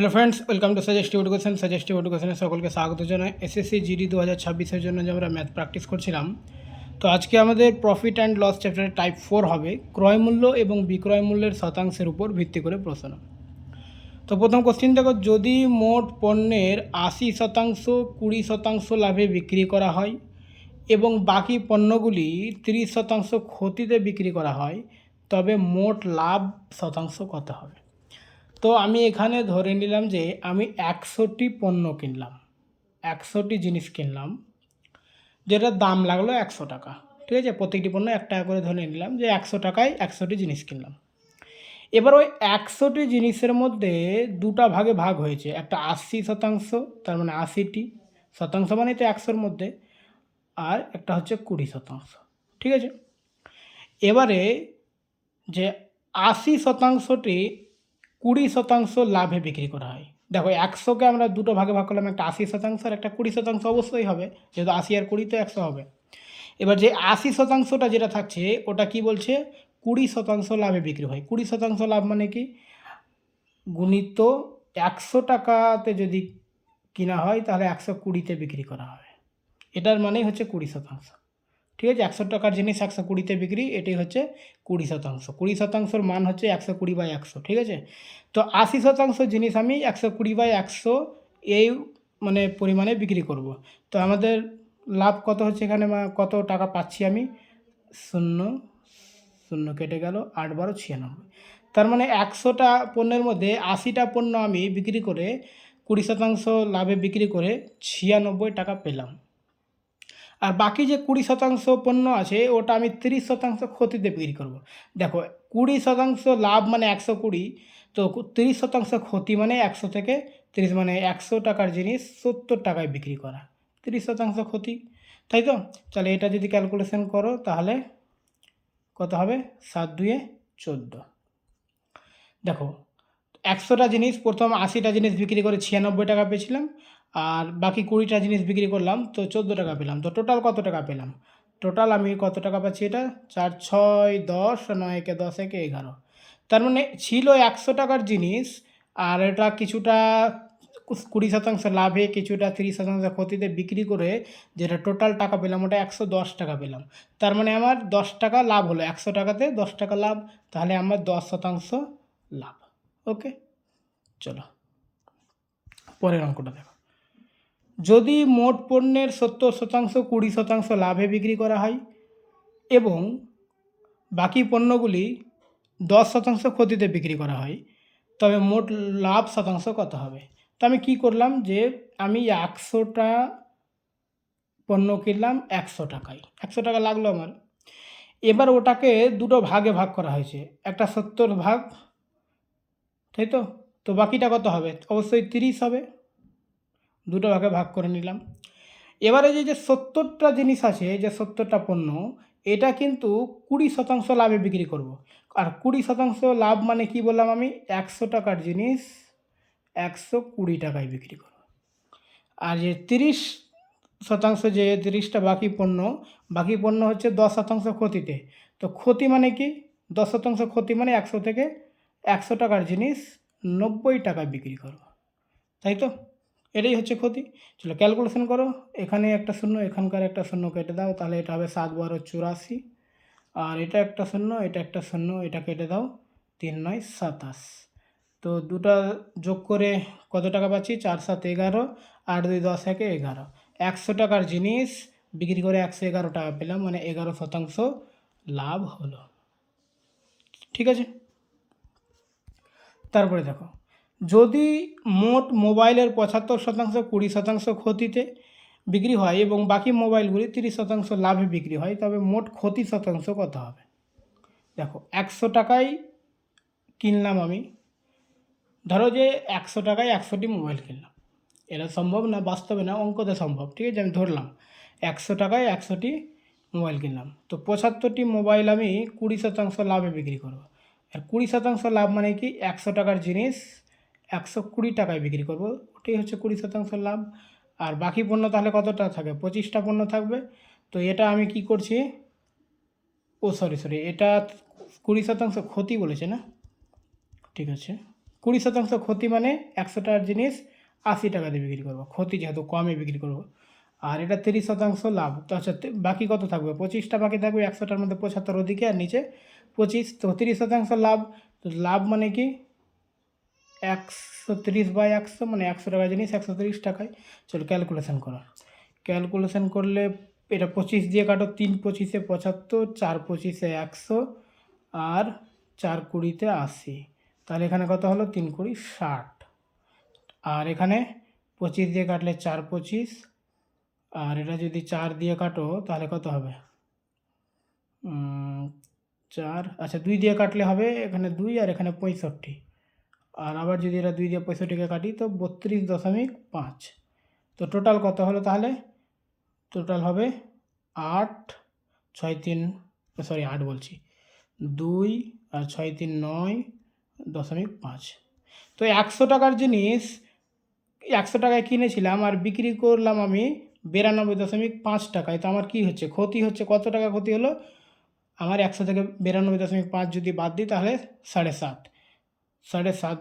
Hello friends welcome to suggestive education suggestive এডুকেশনে সকলকে স্বাগত জানাই। এসএসসি জিডি দু হাজার ছাব্বিশের জন্য যে আমরা ম্যাথ প্র্যাকটিস করছিলাম। তো আজকে আমাদের প্রফিট অ্যান্ড লস চ্যাপ্টারে টাইপ ফোর হবে। ক্রয় মূল্য এবং বিক্রয় মূল্যের শতাংশের উপর ভিত্তি করে প্রশ্ন। তো প্রথম কোশ্চিন দেখো, যদি মোট পণ্যের আশি শতাংশ, কুড়ি শতাংশ লাভে বিক্রি করা হয় এবং বাকি পণ্যগুলি তিরিশ শতাংশ ক্ষতিতে বিক্রি করা হয়, তবে মোট লাভ শতাংশ কত হবে? তো আমি এখানে ধরে নিলাম যে আমি একশোটি পণ্য কিনলাম, একশোটি জিনিস কিনলাম, যেটার দাম লাগল একশো টাকা। ঠিক আছে? প্রত্যেকটি পণ্য এক টাকা করে ধরে নিলাম যে একশো টাকায় একশোটি জিনিস কিনলাম। এবার ওই একশোটি জিনিসের মধ্যে দুটা ভাগে ভাগ হয়েছে। একটা আশি শতাংশ, তার মানে আশিটি শতাংশ মানে তো একশোর মধ্যে, আর একটা হচ্ছে কুড়ি শতাংশ। ঠিক আছে? এবারে যে আশি শতাংশটি কুড়ি শতাংশ লাভে বিক্রি করা হয়। দেখো, একশোকে আমরা দুটো ভাগে ভাগ করলাম, একটা আশি শতাংশ আর একটা কুড়ি শতাংশ অবশ্যই হবে, যেহেতু আশি আর কুড়ি তো একশো হবে। এবার যে আশি শতাংশটা যেটা থাকছে, ওটা কি বলছে? কুড়ি শতাংশ লাভে বিক্রি হয়। কুড়ি শতাংশ লাভ মানে কি? গুণিত একশো টাকাতে যদি কিনা হয়, তাহলে একশো কুড়িতে বিক্রি করা হবে এটার মানেই হচ্ছে কুড়ি শতাংশ। ঠিক আছে, একশো টাকার জিনিস, একশো কুড়িতে বিক্রি, এটাই হচ্ছে কুড়ি শতাংশ। কুড়ি শতাংশর মান হচ্ছে একশো কুড়ি বাই একশো, ঠিক আছে? তো আশি শতাংশ জিনিস আমি একশো কুড়ি বাই একশো এই মানে পরিমাণে বিক্রি করব। তো আমাদের লাভ কত হচ্ছে এখানে? কত টাকা পাচ্ছি আমি? শূন্য শূন্য কেটে গেল, আট বারো ছিয়ানব্বই। তার মানে একশোটা পণ্যের মধ্যে আশিটা পণ্য আমি বিক্রি করে কুড়ি শতাংশ লাভে বিক্রি করে ছিয়ানব্বই টাকা পেলাম। আর বাকি যে কুড়ি শতাংশ পণ্য আছে, ওটা আমি তিরিশ শতাংশ ক্ষতিতে বিক্রি করব। দেখো, কুড়ি শতাংশ লাভ মানে একশো কুড়ি, তো তিরিশ শতাংশ ক্ষতি মানে একশো থেকে তিরিশ মানে একশো টাকার জিনিস সত্তর টাকায় বিক্রি করা। তিরিশ শতাংশ ক্ষতি, তাই তো? তাহলে এটা যদি ক্যালকুলেশন করো, তাহলে কত হবে? সাত দুয়ে চোদ্দ। দেখো, একশোটা জিনিস, প্রথম আশিটা জিনিস বিক্রি করে ছিয়ানব্বই টাকা পেয়েছিলাম আর বাকি কুড়িটা জিনিস বিক্রি করলাম, তো চোদ্দ টাকা পেলাম। তো টোটাল কত টাকা পেলাম? টোটাল আমি কত টাকা পাচ্ছি এটা? চার, ছয়, দশ নয়, একে দশ, একে এগারো। তার মানে ছিল একশো টাকার জিনিস, আর এটা কিছুটা কুড়ি শতাংশ লাভে, কিছুটা তিরিশ শতাংশ ক্ষতিতে বিক্রি করে যেটা টোটাল টাকা পেলাম, ওটা একশো দশ টাকা পেলাম। তার মানে আমার দশ টাকা লাভ হলো। একশো টাকাতে দশ টাকা লাভ, তাহলে আমার দশ শতাংশ লাভ। ওকে? চলো, পরের অঙ্কটা দেখো। যদি মোট পণ্যের সত্তর শতাংশ, কুড়ি শতাংশ লাভে বিক্রি করা হয় এবং বাকি পণ্যগুলি দশ শতাংশ ক্ষতিতে বিক্রি করা হয়, তবে মোট লাভ শতাংশ কত হবে? তো আমি কী করলাম যে আমি একশোটা পণ্য কিনলাম একশো টাকায়। একশো টাকা লাগল আমার। এবার ওটাকে দুটো ভাগে ভাগ করা হয়েছে। একটা সত্তর ভাগ, তাই তো? তো বাকিটা কত হবে? অবশ্যই তিরিশ হবে। দুটো ভাগে ভাগ করে নিলাম। এবারে যে যে সত্তরটা জিনিস আছে যে সত্তরটা পণ্য, এটা কিন্তু কুড়ি শতাংশ লাভে বিক্রি করব। আর কুড়ি শতাংশ লাভ মানে কি বললাম আমি? একশো টাকার জিনিস একশো কুড়ি টাকায় বিক্রি করব। আর যে তিরিশ শতাংশ যে তিরিশটা বাকি পণ্য বাকি পণ্য হচ্ছে দশ শতাংশ ক্ষতিতে। তো ক্ষতি মানে কি? দশ শতাংশ ক্ষতি মানে একশো থেকে একশো টাকার জিনিস নব্বই টাকায় বিক্রি করব। তাই তো? এটাই হচ্ছে ক্ষতি। চলো ক্যালকুলেশন করো। এখানে একটা শূন্য, এখানকার একটা শূন্য কেটে দাও, তাহলে এটা হবে সাত বারো চুরাশি। আর এটা একটা শূন্য, এটা একটা শূন্য, এটা কেটে দাও, তিন নয় সাতাশ। তো দুটা যোগ করে কত টাকা পাচ্ছি? চার সাত এগারো, আট দুই দশ একে এগারো। একশো টাকার জিনিস, বিক্রি করে একশো এগারো টাকা পেলাম মানে এগারো শতাংশ লাভ হলো। ঠিক আছে? তারপরে দেখো। যদি মোট মোবাইলের পঁচাত্তর শতাংশ, কুড়ি শতাংশ ক্ষতিতে বিক্রি হয় এবং বাকি মোবাইলগুলি তিরিশ শতাংশ লাভে বিক্রি হয়, তবে মোট ক্ষতি শতাংশ কত হবে? দেখো, একশো টাকায় কিনলাম আমি। ধরো যে একশো টাকায় একশোটি মোবাইল কিনলাম। এটা সম্ভব না, বাস্তবে না, অঙ্কতে সম্ভব, ঠিক আছে? আমি ধরলাম, একশো টাকায় একশোটি মোবাইল কিনলাম। তো পঁচাত্তরটি মোবাইল আমি কুড়ি শতাংশ লাভে বিক্রি করব। আর কুড়ি শতাংশ লাভ মানে কি? একশো টাকার জিনিস একশো কুড়ি টাকায় বিক্রি করব। ওটাই হচ্ছে কুড়ি শতাংশ লাভ। আর বাকি পণ্য তাহলে কতটা থাকে? পঁচিশটা পণ্য থাকবে। তো এটা আমি কি করছি? ও সরি সরি এটা কুড়ি শতাংশ ক্ষতি বলেছে না? ঠিক আছে। কুড়ি শতাংশ ক্ষতি মানে একশো টাকার জিনিস আশি টাকা দিয়ে বিক্রি করব। ক্ষতি যেহেতু কমে বিক্রি করব। আর এটা তিরিশ শতাংশ লাভ। তো আচ্ছা বাকি কত থাকবে? পঁচিশটা বাকি থাকবে, একশোটার মধ্যে পঁচাত্তর ওদিকে আর নিচে পঁচিশ। তো তিরিশ শতাংশ লাভ। তো লাভ মানে কি? একশো তিরিশ বাই একশো মানে একশো টাকা জিনিস, একশো তিরিশ টাকায়। চলো ক্যালকুলেশন করো। ক্যালকুলেশন করলে এটা পঁচিশ দিয়ে কাটো, তিন পঁচিশে পঁচাত্তর, চার পঁচিশে একশো, আর চার কুড়িতে আশি। তাহলে এখানে কত হলো? তিন কুড়ি ষাট। আর এখানে পঁচিশ দিয়ে কাটলে চার পঁচিশ, আর এটা যদি চার দিয়ে কাটো, তাহলে কত হবে? চার আচ্ছা দুই দিয়ে কাটলে হবে এখানে দুই, আর এখানে পঁয়ষট্টি। আর আবার যদি এটা দুই দিয়ে পঁয়ষট্টিকে কাটি, তো বত্রিশ দশমিক পাঁচ। তো টোটাল কত হলো তাহলে? টোটাল হবে আট, ছয় তিন সরি আট বলছি। দুই আর ছয় তিন নয় দশমিক পাঁচ। তো একশো টাকার জিনিস, একশো টাকায় কিনেছিলাম আর বিক্রি করলাম আমি বিরানব্বই দশমিক পাঁচ টাকায়। তো আমার কি হচ্ছে? ক্ষতি হচ্ছে? কত টাকা ক্ষতি হলো? আমার একশো থেকে বিরানব্বই দশমিক পাঁচ যদি বাদ দিই তাহলে সাড়ে সাত। সাড়ে সাত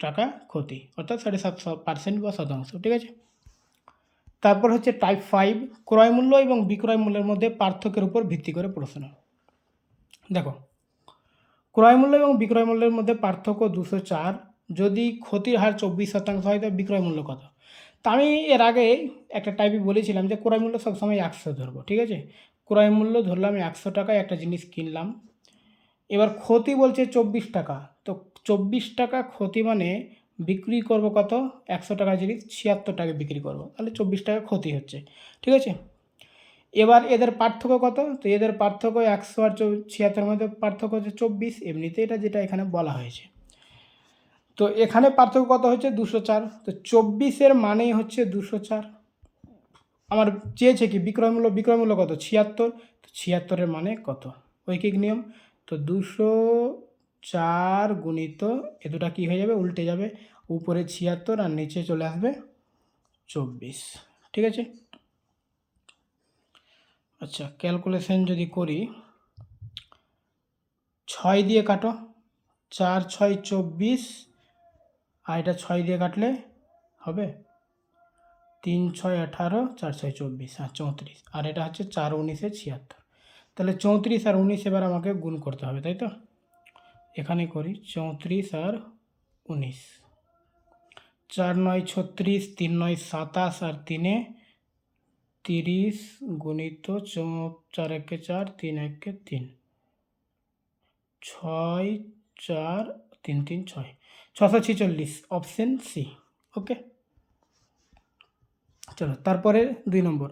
টাকা ক্ষতি, অর্থাৎ সাড়ে সাত পার্সেন্ট বা শতাংশ, ঠিক আছে? তারপর হচ্ছে টাইপ ফাইভ ক্রয় মূল্য এবং বিক্রয় মূল্যের মধ্যে পার্থক্যের উপর ভিত্তি করে প্রশ্ন। দেখো, ক্রয় মূল্য এবং বিক্রয় মূল্যের মধ্যে পার্থক্য দুশো চার, যদি ক্ষতির হার চব্বিশ শতাংশ হয় তো বিক্রয় মূল্য কত? তা আমি এর আগে একটা টাইপে বলেছিলাম যে ক্রয় মূল্য সবসময় একশো ধরবো, ঠিক আছে? ক্রয় মূল্য ধরলাম একশো টাকায় একটা জিনিস কিনলাম, এবার ক্ষতি বলছে চব্বিশ টাকা চব্বিশ টাকা ক্ষতি মানে বিক্রি করব কত? একশো টাকা জিনিস ছিয়াত্তর টাকা বিক্রি করব, তাহলে চব্বিশ টাকা ক্ষতি হচ্ছে, ঠিক আছে? এবার এদের পার্থক্য কত? তো এদের পার্থক্য একশো আর ছিয়াত্তর মধ্যে পার্থক্য হচ্ছে চব্বিশ, এমনিতে এটা যেটা এখানে বলা হয়েছে। তো এখানে পার্থক্য কত হচ্ছে? দুশো চার। তো চব্বিশের মানেই হচ্ছে দুশো চার। আমার চেয়েছে কি, বিক্রয় মূল্য বিক্রয় মূল্য কত? ছিয়াত্তর। তো ছিয়াত্তরের মানে কত? ঐকিক নিয়ম। তো দুশো চার গুণিত, এ দুটা কী হয়ে যাবে? উল্টে যাবে। উপরে ছিয়াত্তর আর নিচে চলে আসবে চব্বিশ। ঠিক আছে? আচ্ছা ক্যালকুলেশন যদি করি, ছয় দিয়ে কাটো। চার, ছয়, চব্বিশ, আর এটা ছয় দিয়ে কাটলে হবে তিন, ছয়, আঠারো, চার, ছয়, চব্বিশ, আর চৌত্রিশ। আর এটা হচ্ছে চার, উনিশে ছিয়াত্তর। তাহলে চৌত্রিশ আর উনিশ এবার আমাকে গুণ করতে হবে, তাই তো? এখানে করি চৌত্রিশ আর উনিশ। চার নয় ছত্রিশ, তিন নয় সাতাশ আর তিনে তিরিশ গুণিত চার একে চার, তিন একে তিন। ছয় চার, তিন তিন, ছয়। ছশো ছেচল্লিশ, অপশন সি, ওকে? চলো, তারপরে দুই নম্বর।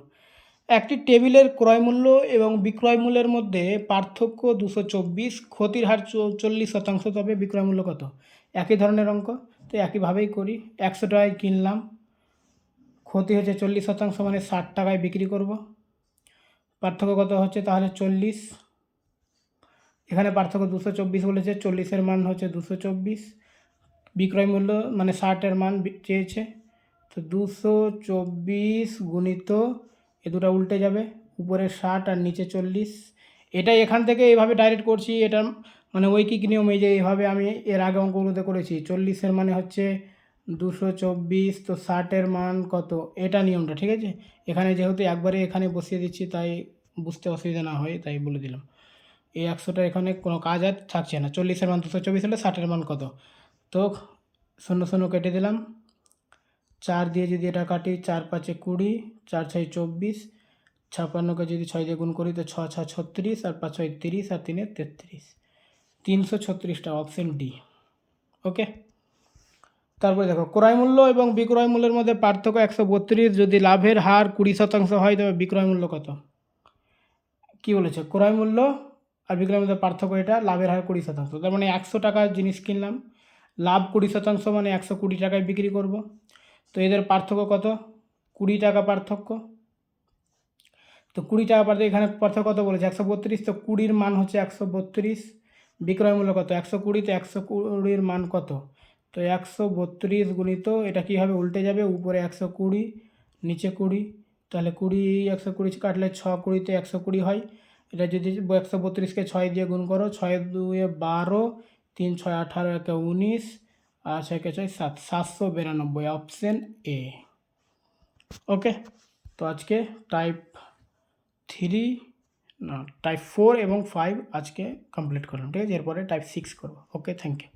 একটি টেবিলের ক্রয় মূল্য এবং বিক্রয় মূল্যের মধ্যে পার্থক্য দুশো চব্বিশ, ক্ষতির হার চল্লিশ শতাংশ, তবে বিক্রয় মূল্য কত? একই ধরনের অঙ্ক, তো একইভাবেই করি। একশো টাকায় কিনলাম, ক্ষতি হচ্ছে চল্লিশ শতাংশ মানে ষাট টাকায় বিক্রি করব। পার্থক্য কত হচ্ছে? তাহলে চল্লিশ। এখানে পার্থক্য দুশো চব্বিশ বলেছে, চল্লিশের মান হচ্ছে দুশো চব্বিশ। বিক্রয় মূল্য মানে ষাটের মান চেয়েছে। তো দুশো চব্বিশ গুণিত এ দুটো উল্টে যাবে, উপরে ষাট আর নিচে চল্লিশ। এটাই এখান থেকে এভাবে ডাইরেক্ট করছি, এটা মানে ঐকিক নিয়ম এই যে এইভাবে আমি এর আগে অঙ্কগুলোতে করেছি। চল্লিশের মানে হচ্ছে দুশো চব্বিশ, তো ষাটের মান কত? এটা নিয়মটা, ঠিক আছে? এখানে যেহেতু একবারে এখানে বসিয়ে দিচ্ছি, তাই বুঝতে অসুবিধা না হয়, তাই বলে দিলাম। এই একশোটা এখানে কোনো কাজ আর থাকছে না। চল্লিশের মান দুশো চব্বিশ হলে ষাটের মান কত? তো শূন্য শূন্য কেটে দিলাম। চার দিয়ে যদি এটা কাটি, চার পাঁচে কুড়ি, চার ছয় চব্বিশ, ছাপ্পান্নকে যদি ছয় দিয়ে গুণ করি, তো ছ ছ, ছত্রিশ, আর পাঁচ ছয় তিরিশ, আর তিনে তেত্রিশ। তিনশো ছত্রিশটা অপশন ডি ওকে তারপরে দেখো, ক্রয় মূল্য এবং বিক্রয় মূল্যের মধ্যে পার্থক্য একশো বত্রিশ, যদি লাভের হার কুড়ি শতাংশ হয়, তবে বিক্রয় মূল্য কত? কি বলেছে? ক্রয় মূল্য আর বিক্রয় মূল্যের পার্থক্য এটা, লাভের হার কুড়ি শতাংশ। তার মানে একশো টাকার জিনিস কিনলাম, লাভ কুড়ি শতাংশ মানে একশো কুড়ি টাকায় বিক্রি করব। তো এদের পার্থক্য কত? কুড়ি টাকা পার্থক্য। তো কুড়ি টাকা পার্থক্য, এখানে পার্থক্য কত বলেছে? একশো বত্রিশ, তো কুড়ির মান হচ্ছে একশো বত্রিশ। বিক্রয় মূল্য কত? একশো কুড়ি, তো একশো কুড়ির মান কত? তো একশো বত্রিশ গুণিত এটা কী হবে? উল্টে যাবে, উপরে একশো কুড়ি, নিচে কুড়ি। তাহলে কুড়ি, একশো কুড়ি কাটলে ছ কুড়িতে একশো কুড়ি হয়। এটা যদি একশো বত্রিশকে ছয় দিয়ে গুণ করো, ছয় দুয়ে বারো, তিন ছয় আঠারো, একে উনিশ। আর ছয়কে ছয়, সাত, সাতশো বিরানব্বই অপশন এ ওকে তো আজকে টাইপ থ্রি না টাইপ ফোর এবং ফাইভ আজকে কমপ্লিট করলাম, ঠিক আছে? এরপরে টাইপ সিক্স করব। Okay thank you